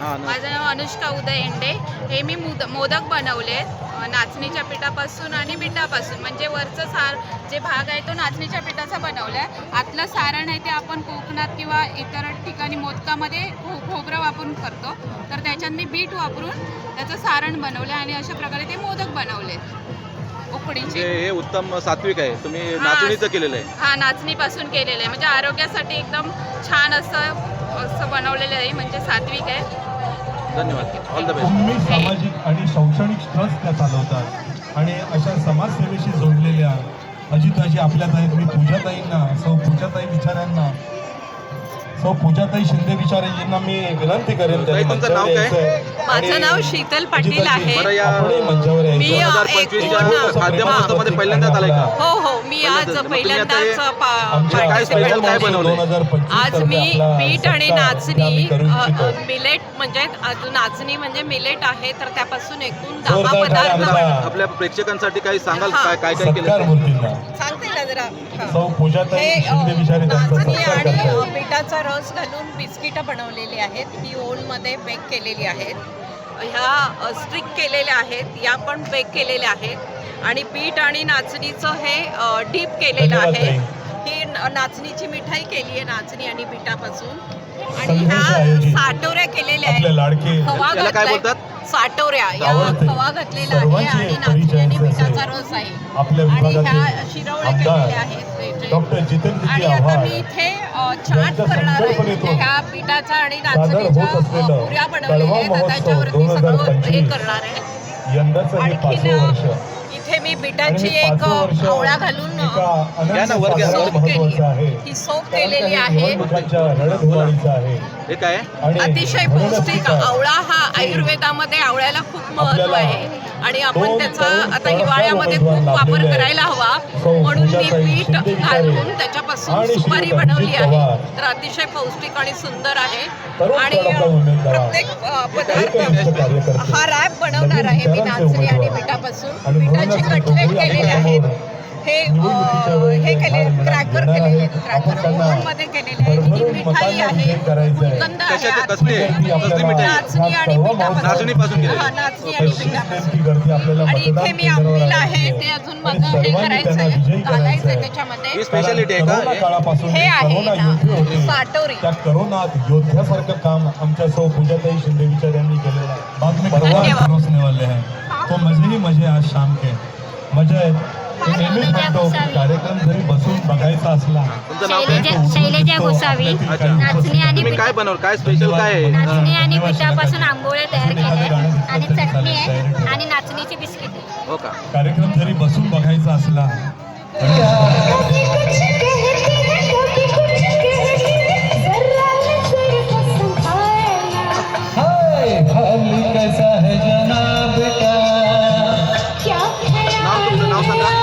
माझं नाव अनुष्का उदय एंडे. हे मी मुद मोदक बनवले नाचणीच्या पिठापासून आणि बिटापासून म्हणजे वरचं सार जे भाग आहे तो नाचणीच्या पिठाचा बनवला आहे. आतलं सारण आहे ते आपण कोकणात किंवा इतर ठिकाणी मोदकामध्ये खो खोबरं वापरून करतो. तर त्याच्यात मी बीट वापरून त्याचं सारण बनवलं आणि अशा प्रकारे ते मोदक बनवले उकडीचे. म्हणजे हे उत्तम सात्विक आहे. तुम्ही. नाचणीचं केलेलं आहे. हा नाचणीपासून केलेलं आहे. म्हणजे आरोग्यासाठी एकदम छान असं असं बनवलेलं आहे म्हणजे सात्विक आहे. धन्यवाद. ऑल द बेस्ट तुम्ही सामाजिक आणि शैक्षणिक ट्रस्ट त्या चालवतात आणि अशा समाजसेवेशी जोडलेल्या अजिताजी आपल्यात आहेत मी पूजाताईंना सौ पूजाताई विचारांना सौ पूजाताई शिंदे विचारे यांना मी विनंती करेन? यायचंय. माझं नाव शीतल पाटील आहे. मी, पहिल्यांदाच आलाय का? हो हो. मी आज पहिल्यांदाच. मग तुम्ही पहिल्यांदाच आता पा- आमच्या काय participate special काय झाले. बनवलंय? 2025 आज मी बीट आणि नाचणी मिलेट म्हणजे आज नाचणी म्हणजे मिलेट आहे तर त्यापासून एकूण दहा पदार्थ. आपल्या प्रेक्षकांसाठी काही सांगाल हा. काय काय काय केलं ते? सांगते ना जरा नाचणी आणि पिठाचा रस घालून बिस्किटं बनवलेली आहेत ही ओलमध्ये बेक केलेली आहेत ह्या स्टिक केलेल्या आहेत या पण बेक केलेल्या आहेत. आणि पीठ आणि नाचणीचं हे डीप केलेलं आहे. ही नाचणीची मिठाई केली आहे नाचणी आणि पिठापासून. आणि ह्या. साटोऱ्या केलेल्या आहेत. लाडके. खवा घातलाय. साटोऱ्या या. खवा घातलेला आहे आणि नाचणी आणि पिठाचा रस आहे. आणि ह्या विभागाचे शिरवळे आमदार केलेले आहेत आणि आता मी इथे चाट करणार आहे म्हणजे ह्या पिठाचा आणि नाचणीच्या पुऱ्या बनवलेल्या आहेत त्याच्यावरती सगळं 2025 हे करणार आहे. यंदाचं हे आणखीन इथे मी बिटाची हे एक आवळा घालून सोप केली ही सोप केलेली आहे. हे अतिशय पौष्टिक आवळा हा आयुर्वेदामध्ये आवळ्याला खूप महत्त्व आहे. आणि आपण त्याचा आता हिवाळ्यामध्ये खूप वापर. करायला हवा म्हणून मी पीठ घालून त्याच्यापासून सुपारी बनवली आहे. तर अतिशय पौष्टिक आणि सुंदर आहे आणि. प्रत्येक पदार्थ. हा रॅप बनवणार आहे मी नाचणी आणि. पिठापासून पिठाचे कटलेट केलेले आहेत हे हे केले क्रॅकर केलेले आहे. आहेत क्रॅकर त्यांना ओव्हनमध्ये केलेले आहे ही मिठाई आहे विजयी करायचं आहे. गुलकंद आहे. कसले कसली मिठाई आहे? नाचणी आणि सर्व पिठापासून. नाचणीपासून केलेली. हा, नाचणी आणि पिठापासून. आणि इथे मतदान मी आंबील आहे आहे. ते अजून आणि माझं हे सर्वांनी करायचं आहे विजयी करायचं घालायचं आहे आहे. त्याच्यामध्ये ही स्पेशालिटी आहे का करोना हे? हे आहे करोना ना, साटोरी. त्या करोनात योद्ध्यासारखं काम आमच्या सौ पूजाताई शिंदे विचार यांनी केलेलं आहे बाद में परवान धन्यवाद. परोसने वाले हैं तो मजे ही मजे आज शाम के मजा आहे कार्यक्रम जरी बसून बघायचा असला तुमचं नाव काय शैलजा गोसावी. नाचणी आणि काय बनवलं? काय स्पेशल काय? आहे नाचणी आणि पिठापासून आंबोळे तयार केले आणि चटणी आहे आणि नाचणीची बिस्किट. आहे हो का? कार्यक्रम जरी बसून बघायचा असला है बेटा नाव सांगा.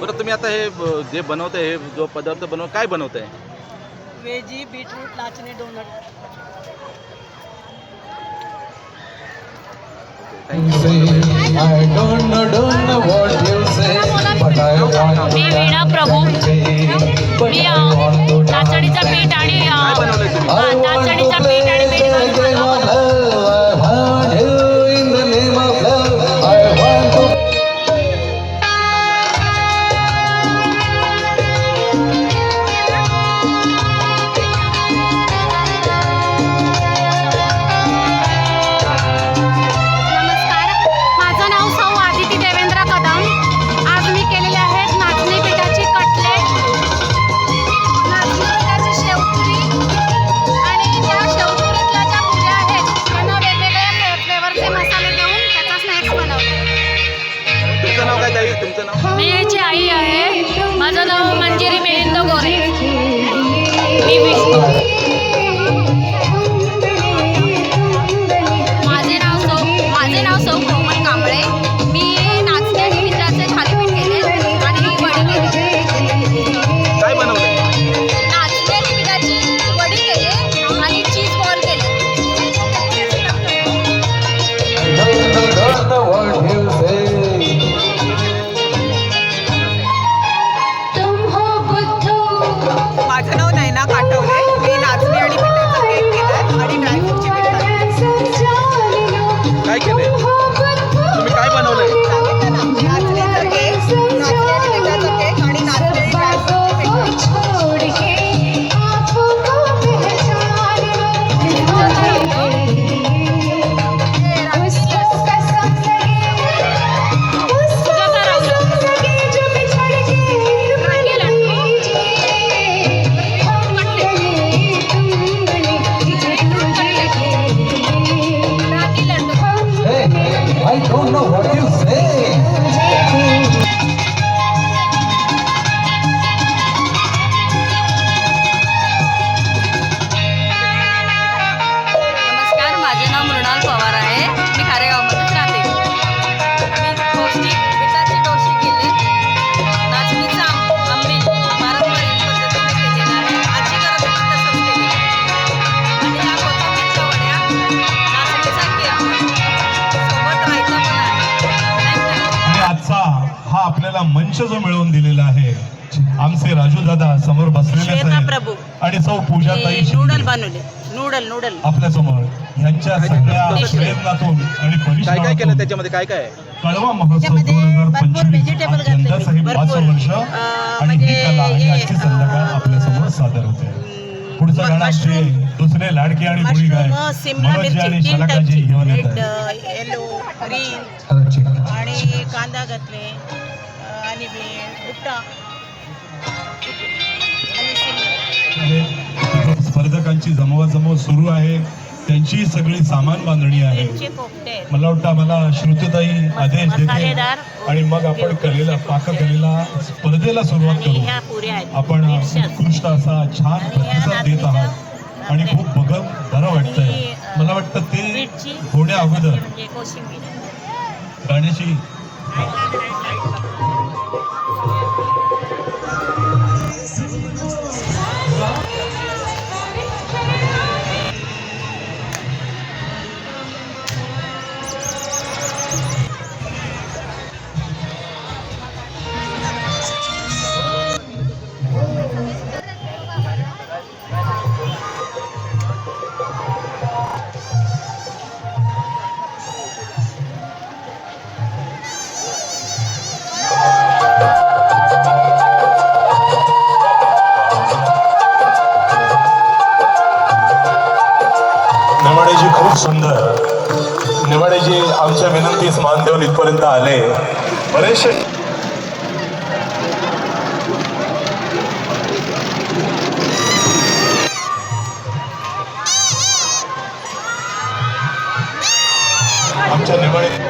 बरं तुम्ही आता हे ब- जे बनवताय हे जो पदार्थ बनव काय बनवताय? वेजी बीटरूट नाचणी donut. I don't know, don't know what you say, but I want to मी वीणा प्रभू मी अ, नाचणीचं पीठ आणि अ, अ, नाचणीचं पीठ आणि मीठ. the world music. I don't know मंच जो मिळवून दिलेला आहे. आमचे राजू दादा समोर बसलेले. आणि सौ पूजाताई नूडल शिंदे. बनवले. Noodle noodle. आपल्यासमोर यांच्या सगळ्या प्रयत्नातून आणि काय काय केलं त्याच्यामध्ये? काय काय? आहे कळवा महोत्सव दोन हजार पंचवीस यंदा साहेब पाच वर्ष आणि ही कला आणि आजची संध्याकाळ आपल्यासमोर सादर होते. पुढचं गाणं आमचे दुसरे लाडके आणि मुली गाय मनोज आणि शलाकाजी घेऊन येत रेड आहेत. Yellow green Hello, chicken. आणि कांदा घातले. आणि तिथे स्पर्धकांची जमवाजमव सुरू आहे. त्यांची सगळी सामान बांधणी आहे. मला वाटतं मला श्रुतताई आदेश देते. आणि मग आपण कलेला पाककलेला स्पर्धेला सुरुवात करू. आपण. उत्कृष्ट असा छान प्रतिसाद देत आहात. आणि खूप बघत बरं वाटतंय. मला वाटतं ते होण्या अगोदर. म्हणजे गाण्याची Thank you. सुंदर. निवाडेजी आमच्या विनंतीस मान देऊन इथपर्यंत आले. बरेचसे आमच्या निवाडे